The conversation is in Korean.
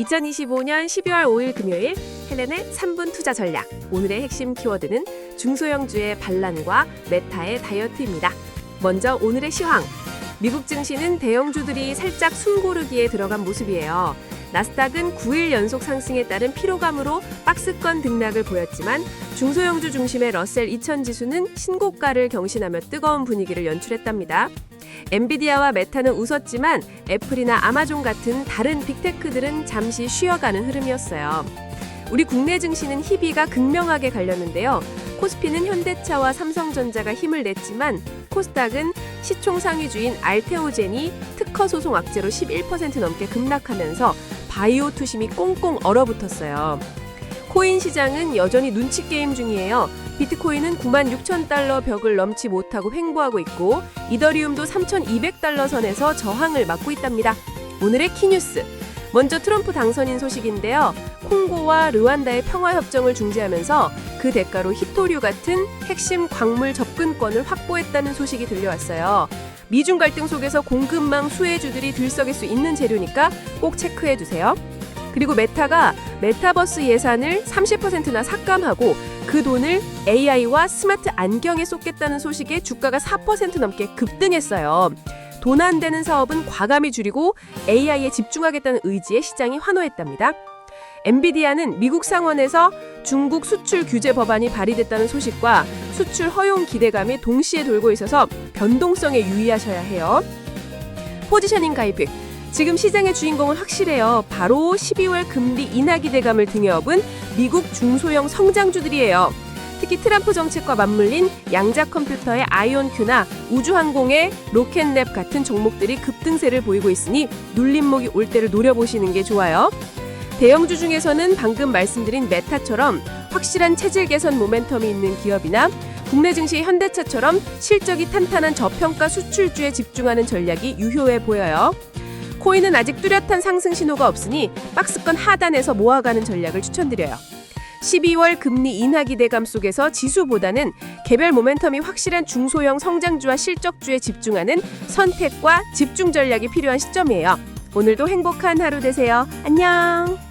2025년 12월 5일 금요일 헬렌의 3분 투자 전략. 오늘의 핵심 키워드는 중소형주의 반란과 메타의 다이어트입니다. 먼저 오늘의 시황. 미국 증시는 대형주들이 살짝 숨고르기에 들어간 모습이에요. 나스닥은 9일 연속 상승에 따른 피로감으로 박스권 등락을 보였지만 중소형주 중심의 러셀 2000 지수는 신고가를 경신하며 뜨거운 분위기를 연출했답니다. 엔비디아와 메타는 웃었지만 애플이나 아마존 같은 다른 빅테크들은 잠시 쉬어가는 흐름이었어요. 우리 국내 증시는 희비가 극명하게 갈렸는데요. 코스피는 현대차와 삼성전자가 힘을 냈지만 코스닥은 시총 상위주인 알테오젠이 특허 소송 악재로 11% 넘게 급락하면서 바이오 투심이 꽁꽁 얼어붙었어요. 코인 시장은 여전히 눈치 게임 중이에요. 비트코인은 9만 6천 달러 벽을 넘지 못하고 횡보하고 있고 이더리움도 3,200달러 선에서 저항을 맞고 있답니다. 오늘의 키뉴스. 먼저 트럼프 당선인 소식인데요. 콩고와 르완다의 평화 협정을 중지하면서 그 대가로 히토류 같은 핵심 광물 접근권을 확보했다는 소식이 들려왔어요. 미중 갈등 속에서 공급망 수혜주들이 들썩일 수 있는 재료니까 꼭 체크해 두세요. 그리고 메타가 메타버스 예산을 30%나 삭감하고 그 돈을 AI와 스마트 안경에 쏟겠다는 소식에 주가가 4% 넘게 급등했어요. 돈 안 되는 사업은 과감히 줄이고 AI에 집중하겠다는 의지에 시장이 환호했답니다. 엔비디아는 미국 상원에서 중국 수출 규제 법안이 발의됐다는 소식과 수출 허용 기대감이 동시에 돌고 있어서 변동성에 유의하셔야 해요. 포지셔닝 가입 지금 시장의 주인공은 확실해요. 바로 12월 금리 인하 기대감을 등에 업은 미국 중소형 성장주들이에요. 특히 트럼프 정책과 맞물린 양자 컴퓨터의 아이온큐나 우주항공의 로켓랩 같은 종목들이 급등세를 보이고 있으니 눌림목이 올 때를 노려보시는 게 좋아요. 대형주 중에서는 방금 말씀드린 메타처럼 확실한 체질 개선 모멘텀이 있는 기업이나 국내 증시 현대차처럼 실적이 탄탄한 저평가 수출주에 집중하는 전략이 유효해 보여요. 코인은 아직 뚜렷한 상승 신호가 없으니 박스권 하단에서 모아가는 전략을 추천드려요. 12월 금리 인하 기대감 속에서 지수보다는 개별 모멘텀이 확실한 중소형 성장주와 실적주에 집중하는 선택과 집중 전략이 필요한 시점이에요. 오늘도 행복한 하루 되세요. 안녕!